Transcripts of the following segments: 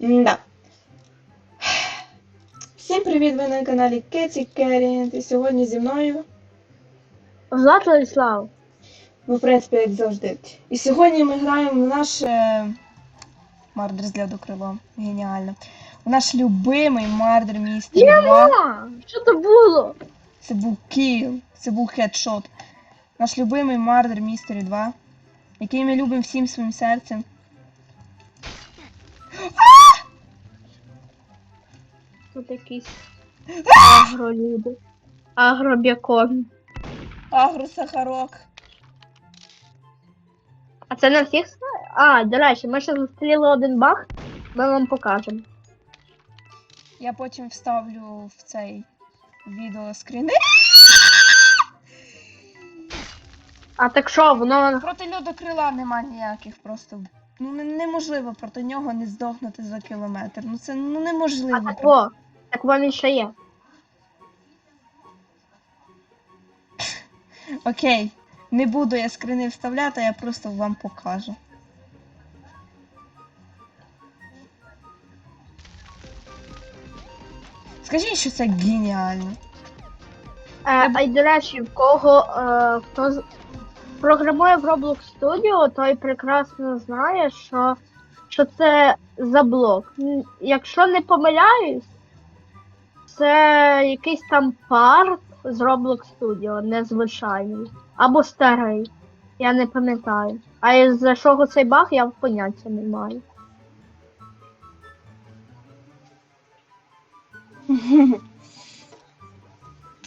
Да. Всім привіт! Ви на каналі Кеті Керрі. І сьогодні зі мною, Влад Владислав. ну, в принципі, як завжди. І сьогодні ми граємо в наш е, Мардер з льодокрилом. Геніально. В наш любимий Мардер Містер 2. Що то було? Це був кіл, це був хедшот. Наш любимий Мардер Містері 2, який ми любимо всім своїм серцем. Тут якісь агролюди. Агробякон. Агросахарок. А це на всіх? А, до речі, ми ще зустріли один баг, ми вам покажемо. Я потім вставлю в цей відео скріни. А так що, воно. Проти льодокрила нема ніяких просто. Ну неможливо проти нього не здохнути за кілометр. Ну це ну А неможливо. так во, так воно ще є. Окей. Не буду я скрини вставляти, я просто вам покажу. Скажіть, що це геніально. Е, а й до речі, в кого е, хто з- програмує в Roblox Studio, той прекрасно знає, що, що це за блок. Якщо не помиляюсь, це якийсь там парк з Roblox Studio, незвичайний. Або старий. Я не пам'ятаю. А за чого цей баг, я поняття не маю.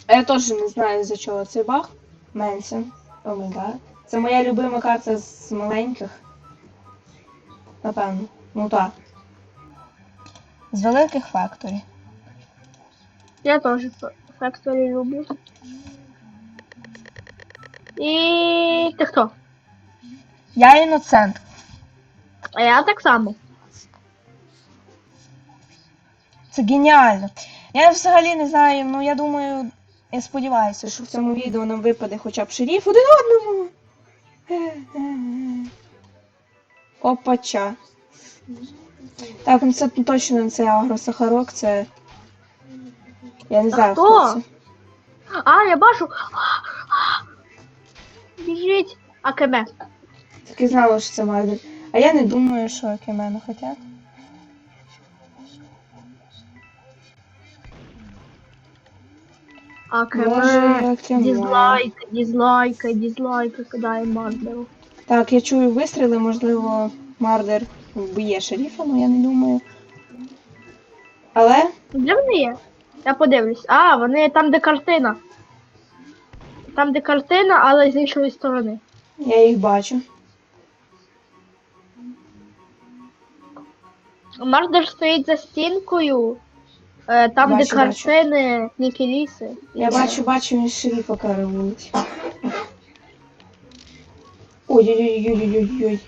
А я теж не знаю, за чого цей баг. Менсен. О май гад. Це моя любима карта з маленьких. Напевно. Ну так. З великих факторів. Я теж Factory люблю. І ти хто? Я іноцент. А я так само. Це геніально. Я взагалі не знаю, ну я думаю, я сподіваюся, що в цьому відео нам випаде хоча б шеріф один одному. Опача. Так, ну це точно не це агросахарок, це. Я не знаю, хто? хто це. А, я бачу. Біжіть. Акеме. Так і знала, що це Мардер. А я не думаю, що Кемена хотять. Може, Акеме. Акеме. Дізлайки, дізлайки, дізлайки кидає Мардеру. Так, я чую вистріли, можливо, Мардер вб'є шеріфа, але я не думаю. Але Де вони є? Я подивлюсь. А, вони там, де картина. Там, де картина, але з іншої сторони. я їх бачу. Мардер стоїть за стінкою. е, Там, Бачу, де картини, Нікеліси. Я бачу, бачу, він шеріфа караулить. Ой-ой-ой-ой-ой-ой.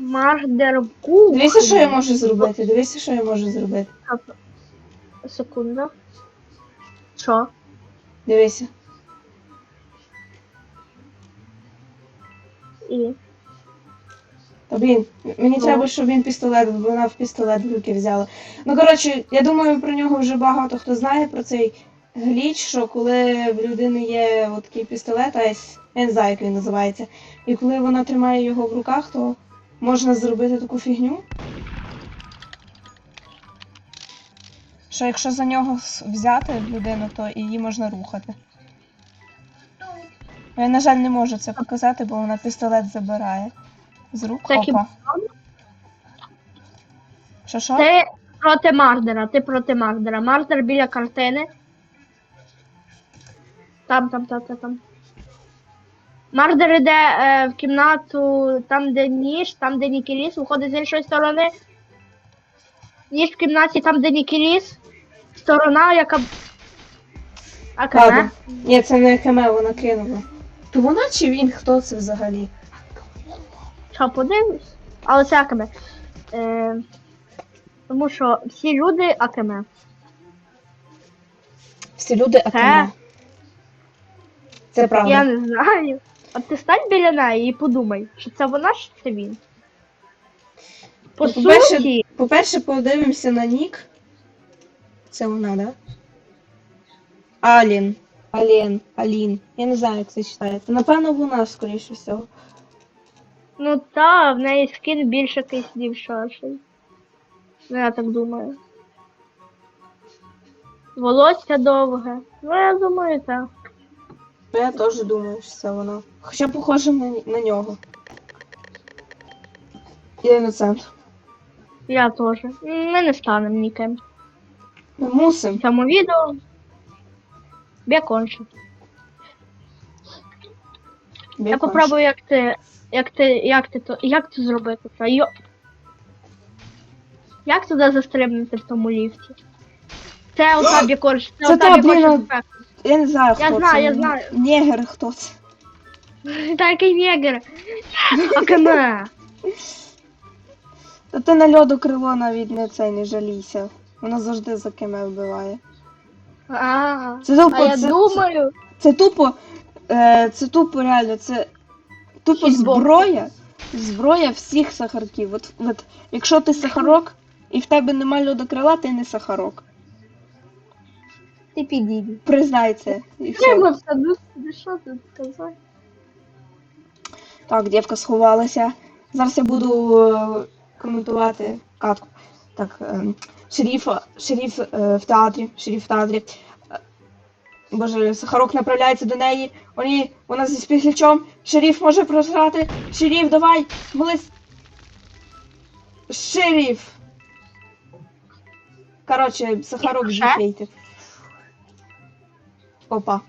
Мардер кухні. Дивися, що я можу зробити. Дивися, що я можу зробити. Секунда. Що? Дивися. І. Та блін, мені Ну. треба, щоб він пістолет, бо вона в пістолет в руки взяла. Ну коротше, я думаю, про нього вже багато хто знає про цей гліч, що коли в людини є от такий пістолет, айс, я не знаю, як він називається. І коли вона тримає його в руках, то можна зробити таку фігню. Що якщо за нього взяти людину, то її можна рухати. Я, на жаль, не можу це показати, бо вона пістолет забирає. З рук. Це Опа. Що що? Ти проти Мардера, ти проти Мардера. Мардер біля картини. Там, там, там, там, там. Мардер іде е, в кімнату, там, де ніж, там, де Нікеліс, виходить з іншої сторони. Ніж в кімнаті, там, де Нікеліс. Сторона, яка. А Ладно. каме? Ні, це не Кеме, вона кинула. То вона чи він? Хто це взагалі? Що, подивлюсь? Але це Акеме. Е, тому що всі люди Акеме. Всі люди Акеме. Це правда. Я не знаю. А ти стань біля неї і подумай, що це вона, чи це він. По Ну, по-перше, суті, По-перше, подивимося на нік. Це вона, да? Алін. Алін. Алін. Я не знаю, як це читається. Напевно, вона, скоріше всього. ну та, в неї скін більше якийсь дівчачий. Ну, я так думаю. Волосся довге. Ну, я думаю, так. Ну, Я теж думаю, що це вона. Хоча похоже на, на нього. Я іноцент. Я теж. Ми не станемо ніким. Ми мусимо. В цьому відео бекончик. Я попробую, як ти. Як ти. Як ти то. Як це зробити це? Йо. Як туди застрибнути в тому ліфті? Це ота бікорч, це, Це ота та, бікорч ефект. Я не знаю, хто Я це. знаю, я знаю. Нєгер хто це. Такий негр. Акаме. Та ти на льоду крило навіть не цей не жалійся. Вона завжди за киме вбиває. А, Це тупо, а я це, думаю, Це тупо, е, це тупо реально, це тупо Хітбокс. зброя. Зброя всіх сахарків. От, от, якщо ти сахарок і в тебе нема льодокрила, ти не сахарок. Ти підійди. Признай це. І все. Ну що тут сказати? Так, дівка сховалася. Зараз я буду е, коментувати катку. Так, е, шеріф, шеріф е, в театрі, шеріф в театрі. Е, Боже, Сахарок направляється до неї. Вони, вона зі спіглячом. Шеріф може просрати. Шеріф, давай! Молись. Шеріф! Коротше, Сахарок Ще? дефейтив. Опа.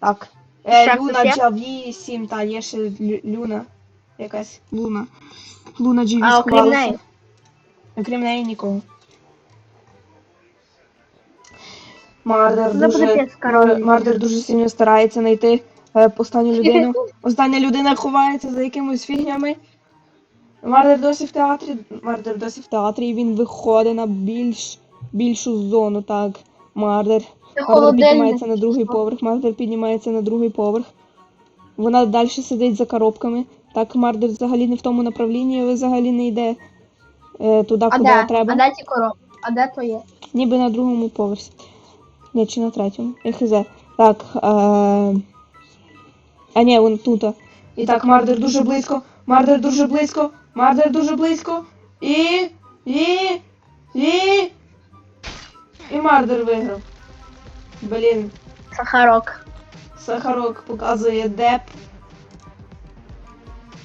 Так. Е, Люна? Джаві 7, та є ще Лю- Люна. Якась Луна. Луна Джаві А окрім неї? Окрім неї нікого. Мардер дуже, Мардер дуже сильно старається знайти е, останню людину. Остання людина ховається за якимось фігнями. Мардер досі в театрі. Мардер досі в театрі, і він виходить на більш, більшу зону, так. Мардер. Це піднімається на другий поверх, Мардер піднімається на другий поверх. Вона далі сидить за коробками. Так, Мардер взагалі не в тому направлінні, але взагалі не йде е, туди, А куди де? треба. А де ті коробки? А де то є? Ніби на другому поверсі. Ні, чи на третьому. Я хз. Так. Е... А ні, вон тут. І так, Мардер дуже близько. Мардер дуже близько. Мардер дуже близько. І. І. І. І Мардер виграв. Блін, Сахарок. Сахарок показує деп.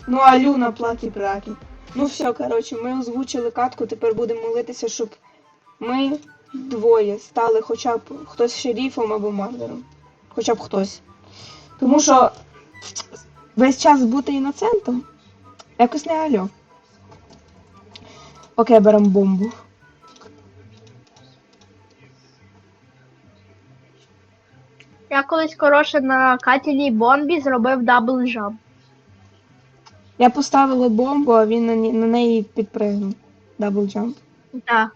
Ну, а Люна платі праки. Ну все, коротше, ми озвучили катку, тепер будемо молитися, щоб ми двоє стали хоча б хтось шерифом або мардером. Хоча б хтось. Тому що весь час бути іноцентом якось не альо. Окей, беремо бомбу. Я колись коротше на катілій бомбі зробив дабл джамп. Я поставила бомбу, а він на, ні- на неї підпригнув. Дабл джамп. Так.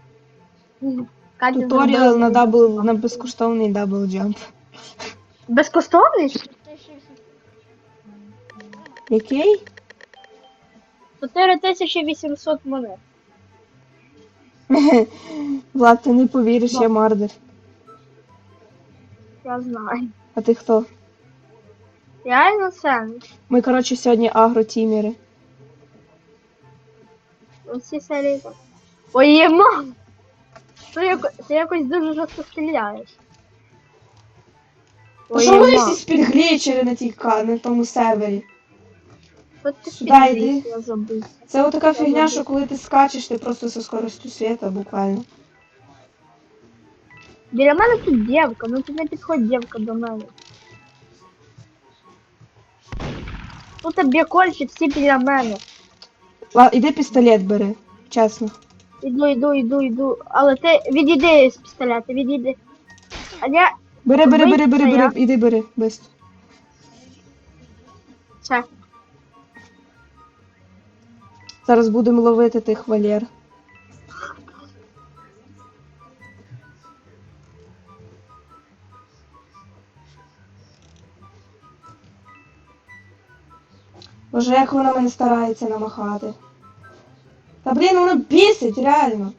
Катя Туторіал зробила на дабл на безкоштовний дабл джамп. Безкоштовний? Який? 4800 монет. Влад, ти не повіриш, я мардер. Я знаю. А ти хто? Я іносент. Ми, коротше, сьогодні агротімери. Усі серії. Ой, мам! Ти, яко... ти якось дуже жорстко стріляєш. Та що вони всі спідглічери на тій ка- на тому сервері? Ти Сюди підліз, йди. Я забув. Це отака фігня, що коли ти скачеш, ти просто зі скоростю світа, буквально. Біля мене тут дівка, ну ти не підходь дівка до мене. Тут бікольчик всі біля мене. Ла, іди пістолет бери, чесно. Іду, іду, іду, іду. Але ти відійди з пістолета, відійди. А я Бери, бери, бери, бери, бери, іди бери, бистро. це. Зараз будемо ловити тих валєр. Боже, як вона мене старається намахати. Та блін, воно бісить, реально.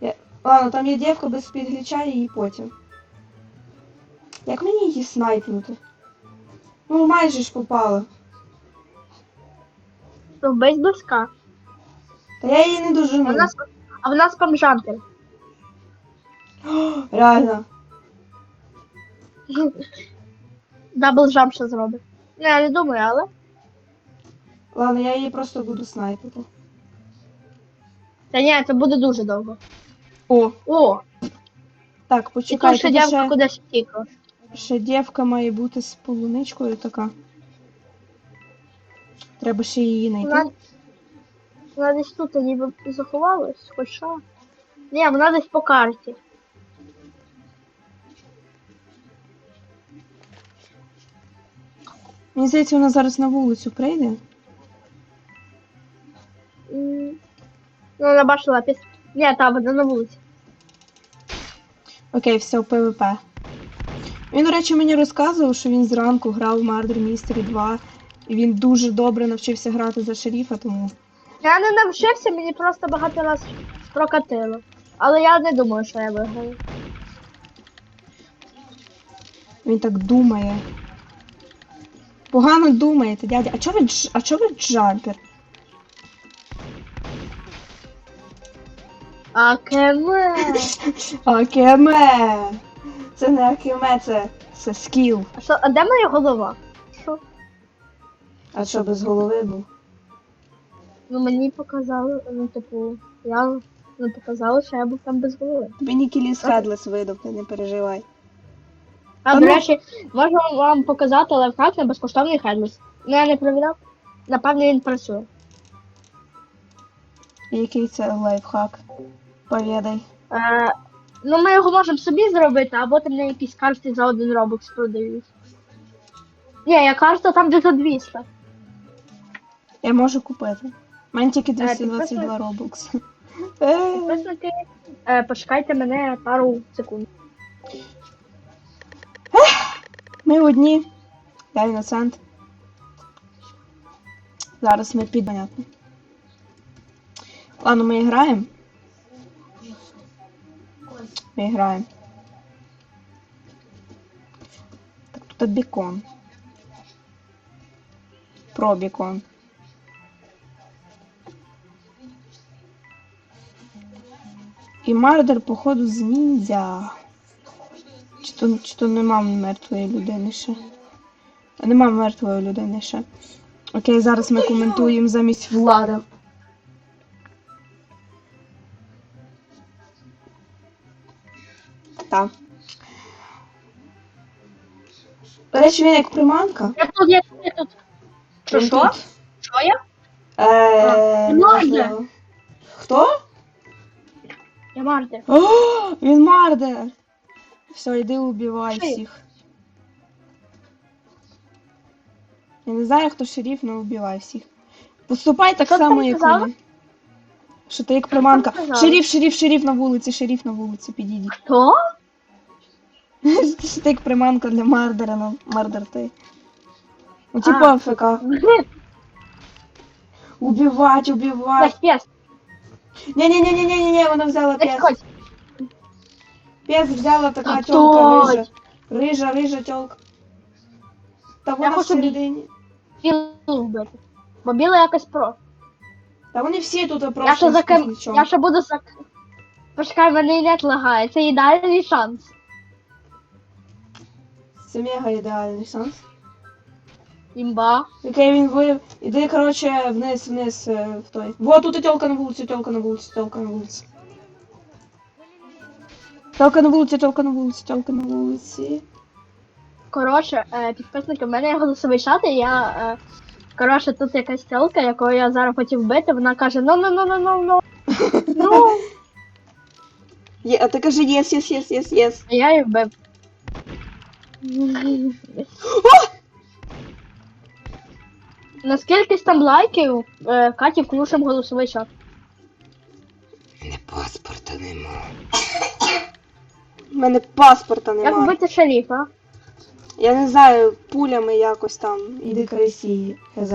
Я... Ладно, там є дівка без підгліча її потім. Як мені її снайпнути? Ну, майже ж попала. Вбить близька. Та я її не А в нас, а в нас памжантер. Реально. Дабл жамп ще зробить. Не, я не думаю, але. Ладно, я її просто буду снайпити. Та ні, це буде дуже довго. О, О, так, і тут почекай, ще тут дівка ще, кудись втікла. ще дівка має бути з полуничкою така. Треба ще її знайти. Вона, вона десь тут ніби заховалась, хоча. Ні, вона десь по карті. Мені здається, вона зараз на вулицю прийде. Ну, вона бачила піс. Ні, та вона на вулиці. Окей, все, ПВП. Він, до речі, мені розказував, що він зранку грав в Murder Mystery 2, і він дуже добре навчився грати за шеріфа, тому Я не навчився, мені просто багато раз прокатило. Але я не думаю, що я виграю. він так думає. Погано думаєте, дядя. А чого ви, дж- а чого ви джампер? А кеме. Акеме! Це не акеме, це, це скіл. А що, а де моя голова? Що? А що без голови був? Ну мені показали, ну типу, я ну, показали, що я був там без голови. Тобі Нікіліс Хедлес видав, ти не переживай. А, Та до ну. речі, можу вам показати лайфхак на безкоштовний хедлес. Ну я не провіряв. Напевно, він працює. Який це лайфхак? Повідай. Е, ну ми його можемо собі зробити, або там на якісь карти за один робокс продають. Ні, я карта там де за 200. Я можу купити. У мене тільки Е, 222 підписуй. робокс. Е, Підписники, е, почекайте мене пару секунд. Ми одні. Я іноцент. Зараз ми під. Ладно, ми граємо. Ми граємо. Так тут бікон. Про бікон. І мардер, походу, з ніндзя. Чи то, чи то нема мертвої людини ще? Нема мертвої людини ще. Окей, зараз ми коментуємо замість влади. Так. До речі, він як приманка. Я тут, я тут, я тут. Що, Він що? тут. Що я? Е, можливо. Хто? Я Марти. О, він мардер! Все, йди убивай Що всіх. Я не знаю, хто шериф, але вбивай всіх. Поступай так Що ти само, як сказала? вони. Що ти як приманка. сказала? Шериф, шериф, шериф на вулиці, шериф на вулиці, підійдіть. Хто? Що приманка для мардера, ну мардер ти. Ну, типу А. АФК. Убивать, убивать. Пес. Ні-ні-ні-ні-ні, вона взяла пес. Пес взяла така Та тёлка рижа. Рижа, рижа тёлка. Та вона всередині. Бо біла якось про. Та вони всі тут Я просто. Я ще буду за. Почекай, в мене і нет лагає. Це ідеальний шанс. Це мега ідеальний шанс. Імба. Окей, він вив. Іди, коротше, вниз, вниз, е, в той. Вот тут і тёлка на вулиці, тёлка на вулиці, тёлка на вулиці. Тёлка на вулиці, тёлка на вулиці, тёлка на вулиці. Коротше, е, підписники, в мене є голосовий чат, і я. Е, коротше, тут якась тілка, яку я зараз хотів вбити, вона каже: ну ну ну ну ну ну ну Є, а ти кажи єс, єс, єс, єс, єс. А я її вбив. Наскільки там лайків, е, Каті включимо голосовий чат. мене паспорта нема. У мене паспорта нема. Як вбити шерифа? Я не знаю, пулями якось там. Іди красі, хз.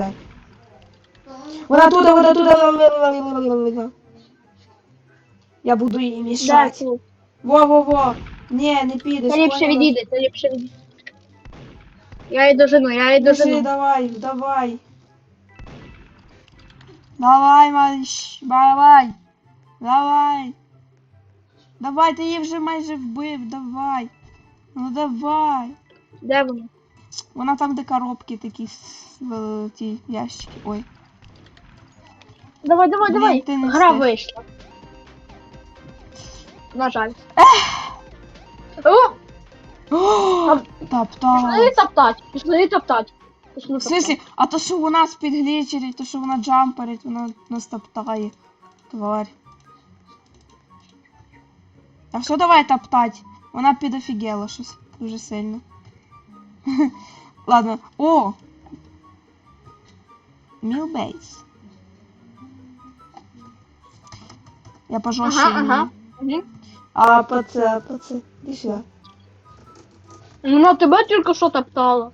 Вона тут, вона тут. Я буду їй Да, мішати. Во-во-во. Ні, не підеш. Ти ліпше поняла? відійди, ліпше відійди. Я її дожену, я її Пиши, дожену. давай, давай. Давай, малыш, давай. Давай. Давай, ти її вже майже вбив, давай. Ну давай. Де вона? Вона там, де коробки такі с- в ті ящики. Ой. Давай, давай, Блін, давай. ти не Гра встиг. вийшла. На жаль. О, пішли топтать, пішли топтать. Пішли В смысле, а то, що вона спідглічерить, то, що вона джамперить, вона нас топтає. Тварь. А все, давай топтать. Вона підофігела щось дуже сильно. Ладно. О! Мілбейс. Я пожорстче Ага, ага. Мгм. А паце, паце, іди сюди. Вона тебе тільки що топтала.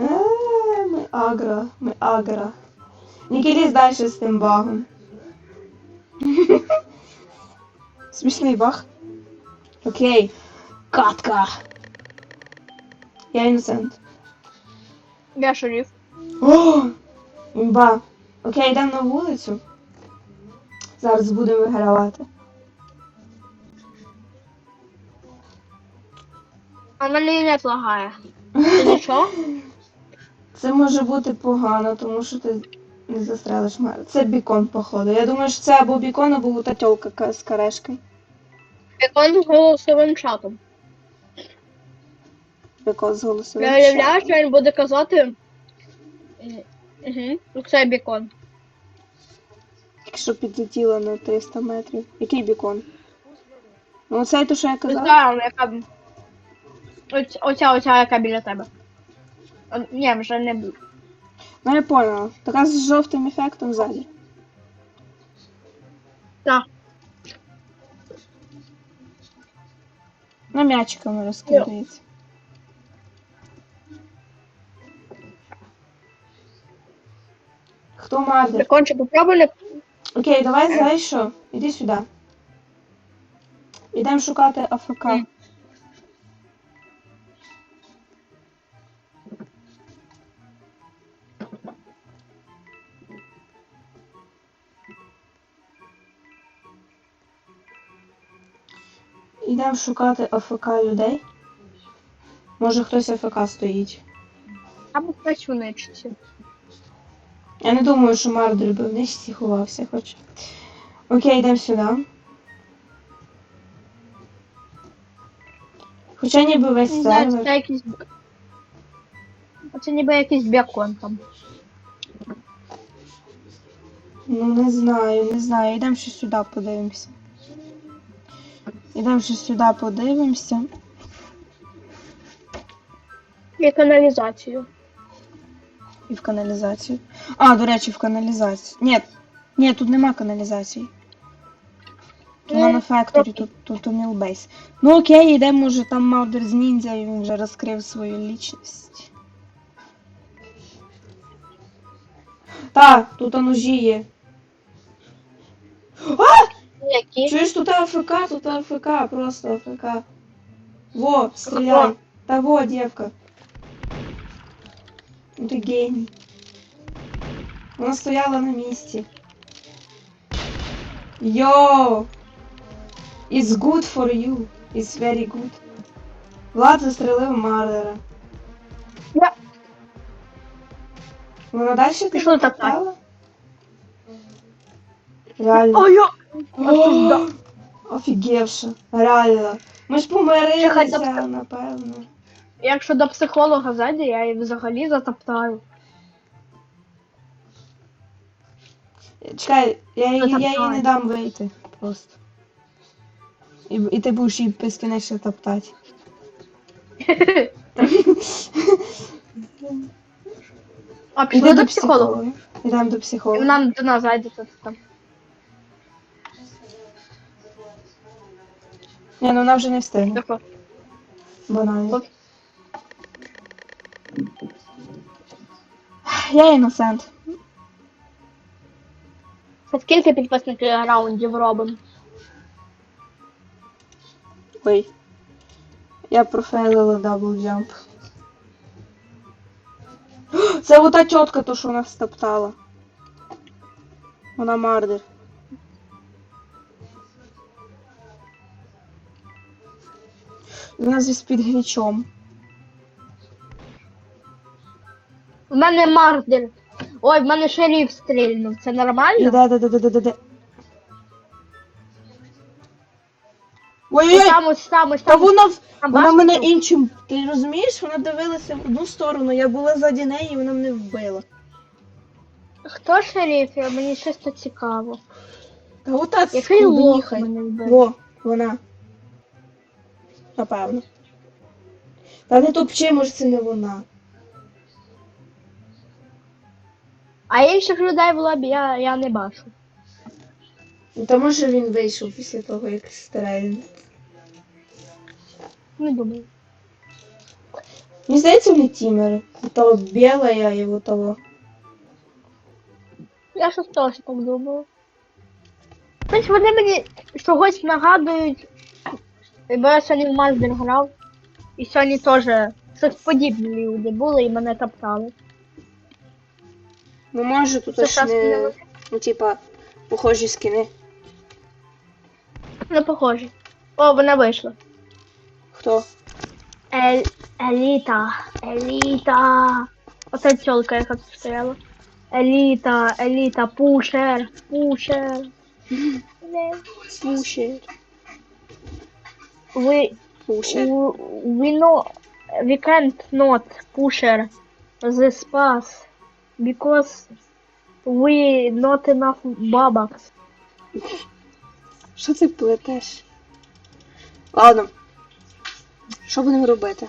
Е, ми агро, ми агро. Не лізь далі з тим багом. Смішний баг. Окей. Катка. Я інсент. Я шериф. О! Імба. Окей, йдемо на вулицю. Зараз будемо вигравати. А на лінія лагає. Ти нічого? Це може бути погано, тому що ти не застрелиш мене. Це бікон, походу. Я думаю, що це або бікон, або та тьолка з карешкою. Бекон з голосовим чатом. Бікон з голосовим. Я уявляю, що він буде казати. Угу. Це бекон. Якщо підлетіла на 300 метрів. Який бікон? Ну, оцей то, що я казала. Та, яка. Оць- Оця, оця, яка біля тебе. О, Ні, вже не бу- Ну, я поняла. Така з жовтим ефектом ззаді. Так. На м'ячиками розкидається. Хто мадер? Бекончик, попробуй не Окей, давай знаєш що? Іди сюди. Ідемо шукати АФК. Ні. Шукати АФК людей. Може хтось АФК стоїть. або хтось у ничці. Я не думаю, що Мардер би в нижці ховався, хоч. Окей, йдемо сюди. Хоча ніби весь Не знаю, сервер. це якийсь. Це ніби якийсь бекон там. Ну не знаю, не знаю. Йдемо ще сюди подивимося. Йдемо ще сюди подивимося. І каналізацію. І в каналізацію. А, до речі, в каналізацію. Ні, ні, тут нема каналізації. Тут на факторі, тут, тут у Мілбейс. Ну окей, йдемо, може там Мавдер з ніндзя, і він вже розкрив свою лічність. Та, тут ножі є. Які? Чуєш, тут АФК, тут АФК, просто АФК. Во, стреляй. Та во, девка. Ну ти геній. Вона стояла на місці. Йоу! It's good for you. It's very good. Влад застрелив Мардера. Я- Вона далі Пішли так, топтала? Реально. Ой, я... О, реально. Ми ж Чекай, помирилися, добре. напевно. Якщо до психолога зайде, я її взагалі затоптаю. Чекай, я, їй- я їй не дам вийти просто. І, і ти будеш її безкінечно топтати. А пішли до до психолога. Ідемо до психолога. вона до нас зайде то там. Ні, ну вона вже не встигне. Банально. Я іносент. Це скільки підписників раундів робимо? Ой. Я профейлила дабл джамп. Це ота тітка, то, що нас стоптала. Вона мардер. Вона зі під глічом. В мене мардер. Ой, в мене шериф стрільнув. Це нормально? Да, да, да, да, да, да, да. Ой-ой-ой! Там ось там ось Та там. вона, в- там вона бачиш, мене іншим. Ти розумієш? Вона дивилася в одну сторону, я була ззаді неї і вона мене вбила. Хто шериф? Я- Мені щось то цікаво. Та ота Який лох мене вбив? Во, вона. Напевно. Та не топчи, може це не вона. А інших людей в лобі я, я не бачу. Ну, Та може він вийшов після того, як стрельнув. Не думаю. Мені здається, вони тімери. Того біла я і того. Я щось теж так думаю. Тобто вони мені чогось нагадують, бо я сьогодні в Маздер грав, і сьогодні теж щось подібні люди були і мене топтали. Ну може тут Це аж не. Ну, типа, похожі скини. Не похожі. О, вона вийшла. Хто? Ель... Еліта. Еліта. Оце тёлка, яка тут стояла. Еліта, еліта, пушер, пушер. Не. Слушай. We, Слушай. we know, we can't not pusher this pass because we not enough bubbles. Що ти плетеш? Ладно. Що будемо робити?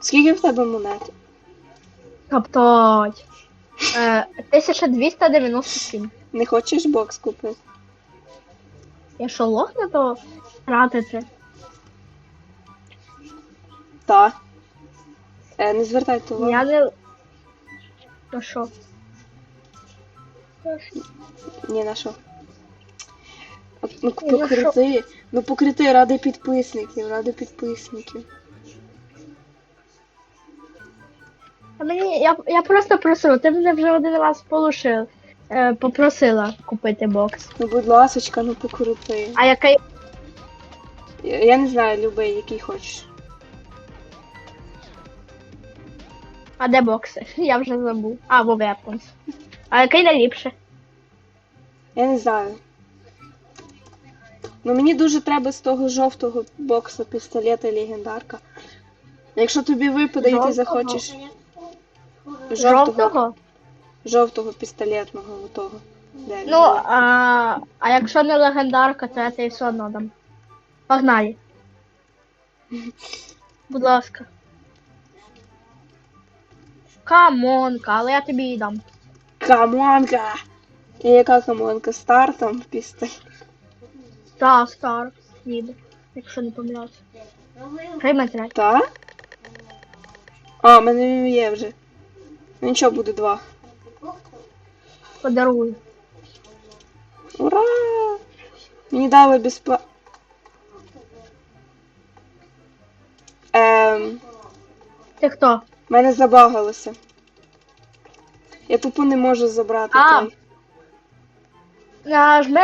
Скільки в тебе монет? Топтать. Е, 1297. Не хочеш бокс купити? Я що лох на то тратити? Та. Е, не звертай увагу. Я не. Ну що? Ні, на що? От, Ну, Ні, на покрити. Ну покрити ради підписників, ради підписників. А мені, я, я просто просила, ти мене вже один раз полишив. Е, попросила купити бокс. Ну, будь ласочка, ну покрути. А який Я, я не знаю, любий, який хочеш. А де бокси? Я вже забув. А, во Weapons. А який найліпше? Я не знаю. Ну мені дуже треба з того жовтого бокса пістолета легендарка. Якщо тобі випаде і ти Жовтого? захочеш жовтого, Жовтого? пістолетного отого. Де Ну, а, а якщо не легендарка, то я тобі все одно дам. Погнали. Будь ласка. Камонка, але я тобі її дам. Камонка! І яка камонка? Стар там пістолет. Та, стар. Їде. Якщо не помиляюся. Приймете. Та? А, в мене він є вже. Ну нічого, буде два. Подарую. Ура! Мені дали безплатно. Ем, Ти хто? мене забагалося. Я тупо не можу забрати А. той. Нажми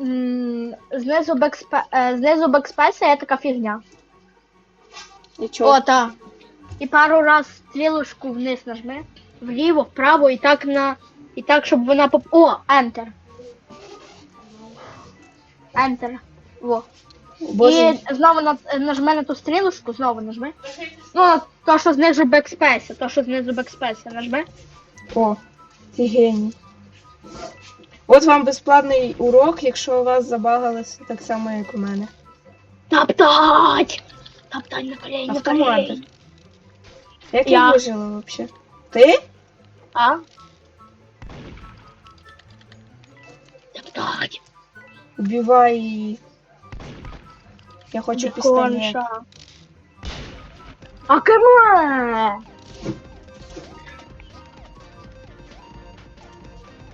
м, знизу бекспе... е, знизу бекспейса є така фігня. І чого? О, та. І пару раз стрілочку вниз нажми. Вліво, вправо і так на. І так, щоб вона поп. О, Enter. Enter. Во. Боже, І знову на... нажми на ту стрілочку, знову нажми. Ну, то, що знизу бекспейса, то, що знизу бекспейса, нажми. о, ти геній. От вам безплатний урок, якщо у вас забагалося так само, як у мене. Топтать! Топтать на колені, на колені. Як Я. я вижила взагалі? Ти? А? Топтать. Убивай її. Я хочу пістолет. Конша. А кеме?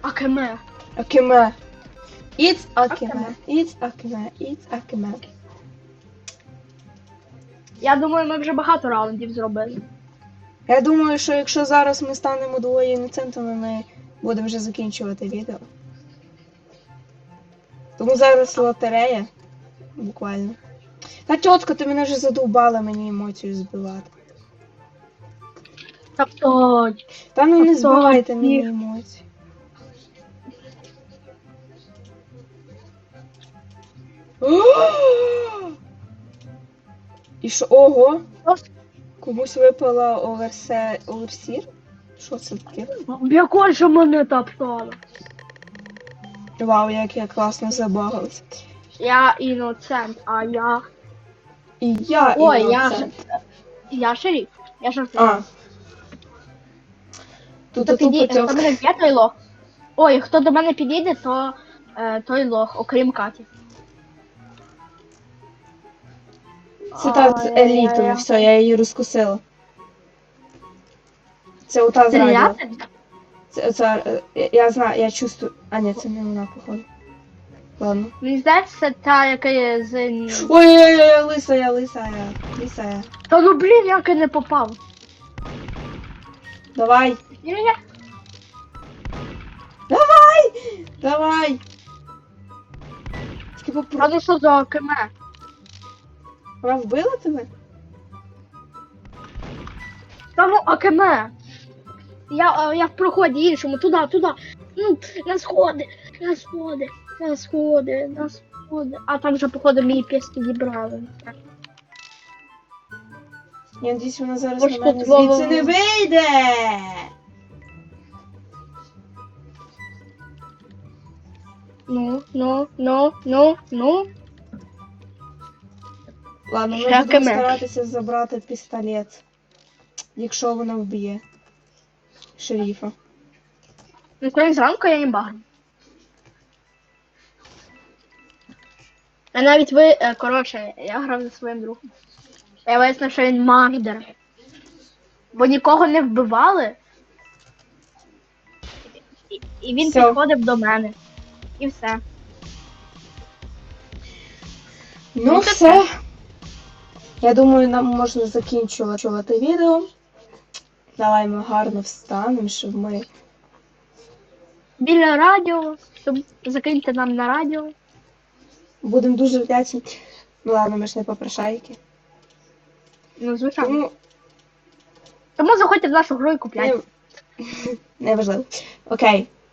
А кеме? Акиме. It's. Акиме. It's Акиме. It's Акиме. Я думаю, ми вже багато раундів зробили. Я думаю, що якщо зараз ми станемо двоє іноцентами, ми будемо вже закінчувати відео. Тому зараз лотерея. Буквально. Та тітка, ти мене вже задовбала мені емоцію збивати. Тобто, Та ну не збивайте ні. мені емоції. І що? Ого! Комусь випала оверсе... оверсір? Що це таке? яка ж монета впала? Вау, як я класно забагалась. Я іноцент, а я. І я Ой, я іноцент. Я шериф. Я шериф. А. Тут Хто, підійде, хто мене вб'є, той лох. Ой, хто до мене підійде, то е, той лох, окрім Каті. Це та з елітою, все, я її розкусила. Це ота з радіо. Стріляти? Це, це, я- я знаю, я чувствую. А, ні, це не вона, походу. Ладно. Мені здається, це та, яка є з. Ой-ой-ой, лисая, лисая, лисая. Та ну блін, як я не попав. Давай, Ні-ні-ні. давай, давай. Тільки попро... Правда, що за океме? Вона вбила тебе? Та ну океме. Я, е, я в проході іншому, туди, туди. Ну, на сходи, на сходи, на сходи, на сходи. А там вже, походу, мій піс підібрали. Я надіюсь, вона зараз Ось на мене звідси не вийде. Ну, ну, ну, ну, ну. Ладно, ми будемо старатися забрати пістолет, якщо вона вб'є шерифа. Ну, коли зранку я не багну. А навіть ви, е, коротше, я грав зі своїм другом. Я вияснив, що він магдер. Бо нікого не вбивали. І, і він Всьо. підходив до мене. І все. Ну, Ну, все. Я думаю, нам можна закінчувати відео. Давай ми гарно встанемо, щоб ми. Біля радіо, щоб закиньте нам на радіо. Будемо дуже вдячні. Ну ладно, ми ж не попрошайки. Ну, звичайно. Тому Тому заходьте в нашу гру і купляйте. не... Неважливо. Окей.